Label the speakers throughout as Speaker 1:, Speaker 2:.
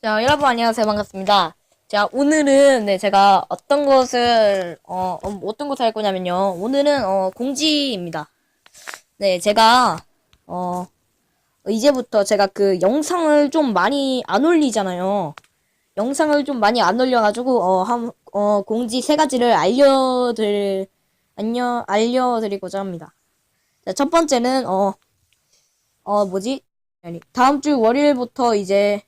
Speaker 1: 자, 여러분 안녕하세요. 반갑습니다. 자, 오늘은 네, 제가 어떤 것을 어, 어, 어떤 것을 할 거냐면요. 오늘은 어, 공지입니다. 네, 제가 어 이제부터 제가 그 영상을 좀 많이 안 올리잖아요. 영상을 좀 많이 안 올려 가지고 어, 한, 어, 공지 세 가지를 알려 드릴 알려 알려 드리고자 합니다. 자, 첫 번째는 어, 어 뭐지? 다음 주 월요일부터 이제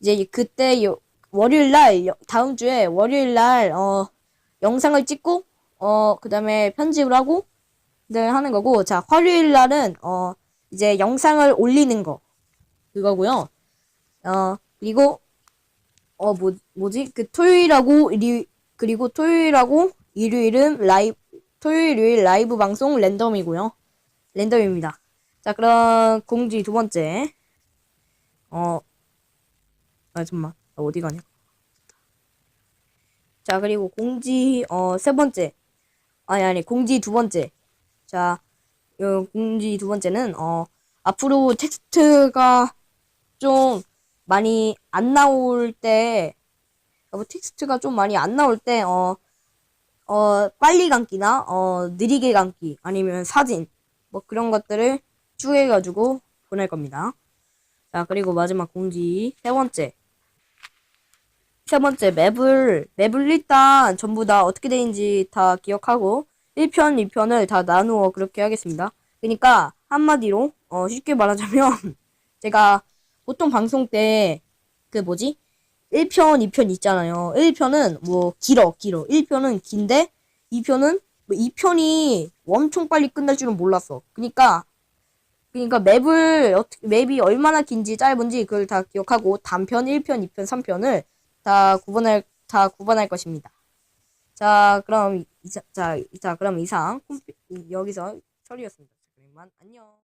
Speaker 1: 이제 그때 요, 월요일 날 여- 다음 주에 월요일 날 어, 영상을 찍고 어 그다음에 편집을 하고 네 하는 거고 자 화요일 날은 어 이제 영상을 올리는 거 그거고요. 어 그리고 어 뭐 뭐지 그 토요일하고 일 그리고 토요일하고 일요일은 라이브 토요일 일요일 라이브 방송 랜덤이고요. 랜덤입니다. 자 그럼 공지 두 번째 어 아, 잠깐만. 나 어디 가냐? 자, 그리고 공지, 어, 세 번째. 아니, 아니, 공지 두 번째. 자, 요 공지 두 번째는, 어, 앞으로 텍스트가 좀 많이 안 나올 때, 어, 텍스트가 좀 많이 안 나올 때, 어, 어, 빨리 감기나, 어, 느리게 감기, 아니면 사진, 뭐 그런 것들을 추가해가지고 보낼 겁니다. 자, 그리고 마지막 공지 세 번째. 세 번째 맵을 맵을 일단 전부 다 어떻게 되는지 다 기억하고 1편, 2편을 다 나누어 그렇게 하겠습니다. 그러니까 한마디로 어, 쉽게 말하자면 제가 보통 방송 때 그 뭐지? 1편, 2편 있잖아요. 1편은 뭐 길어, 길어. 1편은 긴데 2편은 뭐 2편이 엄청 빨리 끝날 줄은 몰랐어. 그러니까 그러니까 맵을 맵이 얼마나 긴지 짧은지 그걸 다 기억하고 단편 1편, 2편, 3편을 다 구분할 다 구분할 것입니다. 자, 그럼 이자, 자, 자, 그럼 이상 여기서 처리였습니다. 그만 안녕.